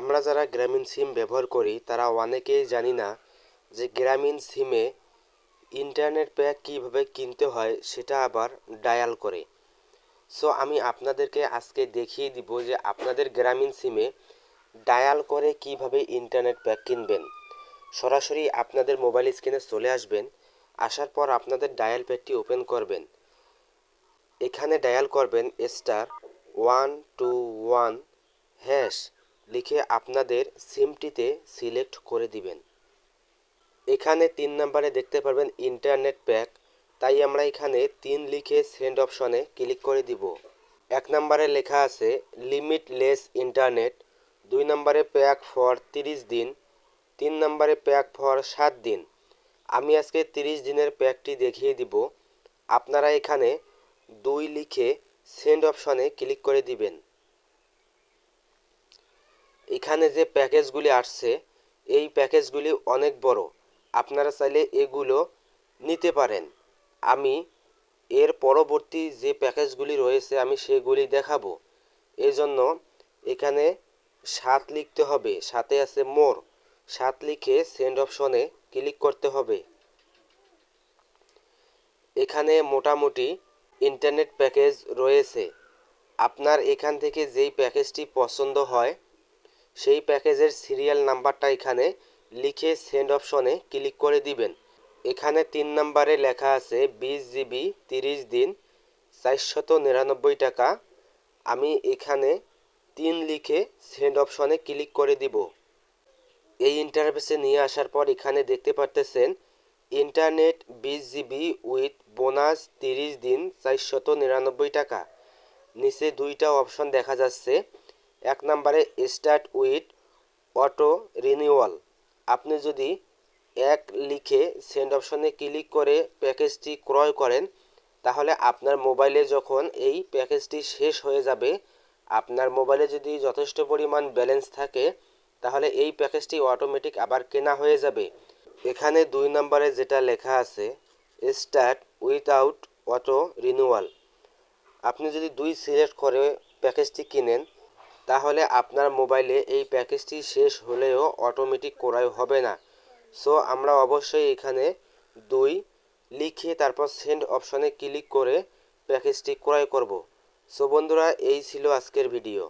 আমরা যারা গ্রামীণ সিম ব্যবহার করি, তারা অনেকেই জানি না যে গ্রামীণ সিমে ইন্টারনেট প্যাক কীভাবে কিনতে হয়, সেটা আবার ডায়াল করে। সো আমি আপনাদেরকে আজকে দেখিয়ে দিব যে আপনাদের গ্রামীণ সিমে ডায়াল করে কীভাবে ইন্টারনেট প্যাক কিনবেন। সরাসরি আপনাদের মোবাইল স্ক্রিনে চলে আসবেন, আসার পর আপনাদের ডায়াল প্যাডটি ওপেন করবেন। এখানে ডায়াল করবেন star one two one hash. লিখে আপনাদের সিমটিতে সিলেক্ট করে দিবেন। এখানে তিন নম্বরে দেখতে পারবেন ইন্টারনেট প্যাক। তাই আমরা এখানে তিন লিখে সেন্ড অপশনে ক্লিক করে দিব। এক নম্বরে লেখা আছে লিমিট লেস ইন্টারনেট। দুই নম্বরে প্যাক ফর তিরিশ দিন। তিন নম্বরে প্যাক ফর সাত দিন। আমি আজকে তিরিশ দিনের প্যাকটি দেখিয়ে দিব। আপনারা এখানে দুই লিখে সেন্ড অপশনে ক্লিক করে দিবেন। এখানে যে প্যাকেজগুলি আসছে, এই প্যাকেজগুলি অনেক বড়। আপনারা চাইলে এগুলো নিতে পারেন। আমি এর পরবর্তী যে প্যাকেজগুলি রয়েছে, আমি সেগুলি দেখাবো। এই জন্য এখানে সাত লিখতে হবে। সাথে আছে মোর। সাত লিখে সেন্ড অপশনে ক্লিক করতে হবে। এখানে মোটামুটি ইন্টারনেট প্যাকেজ রয়েছে। আপনার এখান থেকে যেই প্যাকেজটি পছন্দ হয় সেই প্যাকেজের সিরিয়াল নাম্বারটা এখানে লিখে সেন্ড অপশনে ক্লিক করে দিবেন। এখানে তিন নম্বরে লেখা আছে, বিশ জিবি তিরিশ দিন, চারশত নিরানব্বই টাকা। আমি এখানে তিন লিখে সেন্ড অপশনে ক্লিক করে দিব। এই ইন্টারফেসে নিয়ে আসার পর এখানে দেখতে পারতেছেন ইন্টারনেট বিশ জিবি উইথ বোনাস তিরিশ দিন, চারশত নিরানব্বই টাকা। নিচে দুইটা অপশন দেখা যাচ্ছে। এক নম্বরে স্টার্ট উইথ অটো রিনিউয়াল আপনি যদি এক লিখে সেন্ড অপশনে ক্লিক করে প্যাকেজটি ক্রয় করেন, তাহলে আপনার মোবাইলে যখন এই প্যাকেজটি শেষ হয়ে যাবে, আপনার মোবাইলে যদি যথেষ্ট পরিমাণ ব্যালেন্স থাকে, তাহলে এই প্যাকেজটি অটোমেটিক আবার কেনা হয়ে যাবে। এখানে দুই নম্বরে যেটা লেখা আছে স্টার্ট উইথআউট অটো রিনিউয়াল আপনি যদি দুই সিলেক্ট করে প্যাকেজটি কিনেন তাহলে আপনার মোবাইলে এই প্যাকেজটি শেষ হলেও অটোমেটিক ক্রয় হবে না। সো আমরা অবশ্যই এখানে দুই লিখে তারপর সেন্ড অপশনে ক্লিক করে প্যাকেজটি ক্রয় করব। সো বন্ধুরা, এই ছিল আজকের ভিডিও